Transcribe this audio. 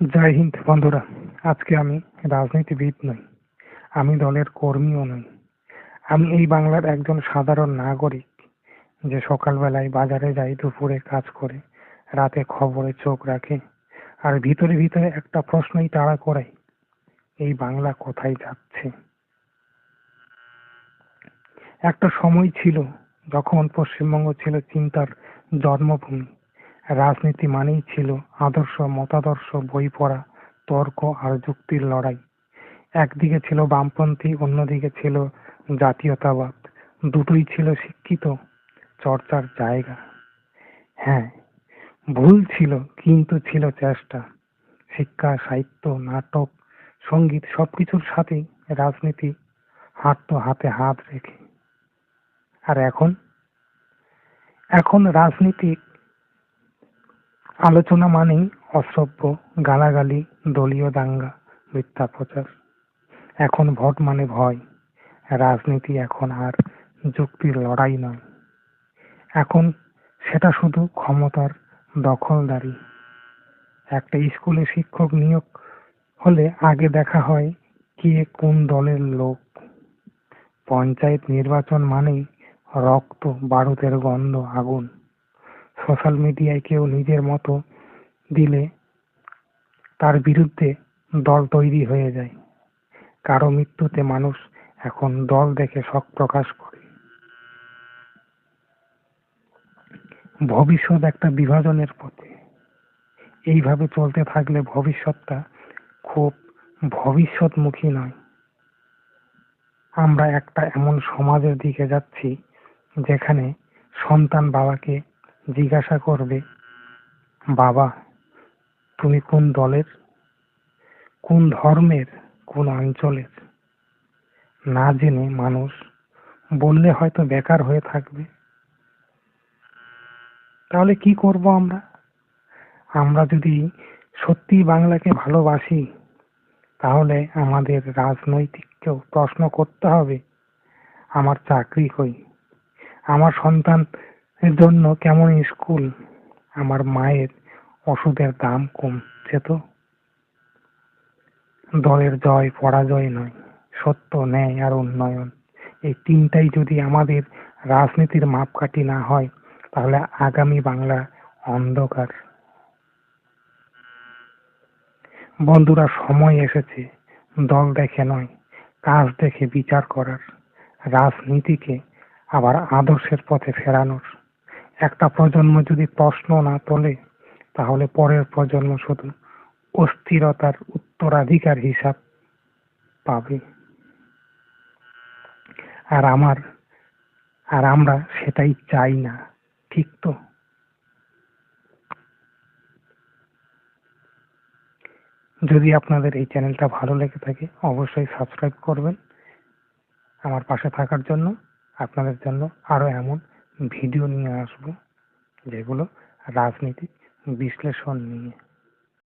জয় হিন্দ বন্ধুরা, আজকে আমি রাজনীতিবিদ নই, আমি দলের কর্মীও নই। আমি এই বাংলার একজন সাধারণ নাগরিক যে সকালবেলায় বাজারে যাই, দুপুরে কাজ করে, রাতে খবরে চোখ রাখে, আর ভিতরে ভিতরে একটা প্রশ্নই তাড়া করে, এই বাংলা কোথায় যাচ্ছে? একটা সময় ছিল যখন পশ্চিমবঙ্গ ছিল চিন্তার জন্মভূমি। রাজনীতি মানেই ছিল আদর্শ, মতাদর্শ বই পড়া তর্ক আর যুক্তির লড়াই। একদিকে ছিল বামপন্থী, অন্যদিকে ছিল জাতীয়তাবাদ। দুটোই ছিল শিক্ষিত, চর্চার জায়গা। হ্যাঁ ভুল ছিল কিন্তু ছিল চেষ্টা। শিক্ষা, সাহিত্য, নাটক, সংগীত সবকিছুর সাথেই রাজনীতি হাঁটতো হাতে হাত রেখে। আর এখন? এখন রাজনীতিক আলোচনা মানেই অসভ্য গালাগালি, দলীয় দাঙ্গা, মিথ্যা প্রচার। এখন ভোট মানে ভয়। রাজনীতি এখন আর যুক্তির লড়াই নয়। এখন সেটা শুধু ক্ষমতার দখলদারি। একটা স্কুলে শিক্ষক নিয়োগ হলে আগে দেখা হয় কে কোন দলের লোক। পঞ্চায়েত নির্বাচন মানেই রক্ত, বারুদের গন্ধ, আগুন। সোশ্যাল মিডিয়ায় কেউ নিজের মতো দিলে তার বিরুদ্ধে দল তৈরি হয়ে যায়। কারও মৃত্যুতে মানুষ এখন দল দেখে শোক প্রকাশ করে। ভবিষ্যৎ একটা বিভাজনের পথে। এইভাবে চলতে থাকলে ভবিষ্যৎটা খুব ভবিষ্যৎমুখী নয়। আমরা একটা এমন সমাজের দিকে যাচ্ছি যেখানে সন্তান বাবাকে জিজ্ঞাসা করবে, বাবা, তুমি কোন দলের? কোন ধর্মের? কোন অঞ্চলের? না জেনে মানুষ বললে হয়তো বেকার হয়ে থাকবে। তাহলে কি করব আমরা? আমরা যদি সত্যি বাংলাকে ভালোবাসি, তাহলে আমাদের রাজনৈতিককেও প্রশ্ন করতে হবে, আমার চাকরি কই? আমার সন্তানের জন্য কেমন স্কুল আমার মায়ের ওষুধের দাম কমছে তো। দলের জয়, পরাজয় নয়, সত্য, ন্যায় আর উন্নয়ন। এই তিনটাই যদি আমাদের রাজনীতির মাপকাঠি না হয়, তাহলে আগামী বাংলা অন্ধকার। বন্ধুরা, সময় এসেছে। দল দেখে নয়, কাজ দেখে বিচার করার। রাজনীতিকে আবার আদর্শের পথে ফেরানোর। একটা প্রজন্ম যদি প্রশ্ন না তোলে, তাহলে পরের প্রজন্ম শুধু অস্থিরতার উত্তরাধিকার হিসাব পাবে। আর আমার, আর আমরা সেটাই চাই না, ঠিক তো? যদি আপনাদের এই চ্যানেলটা ভালো লেগে থাকে, অবশ্যই সাবস্ক্রাইব করবেন। আমার পাশে থাকার জন্য, আপনাদের জন্য আরও এমন ভিডিও নিয়ে আসব যেগুলো রাজনীতিক বিশ্লেষণ নিয়ে।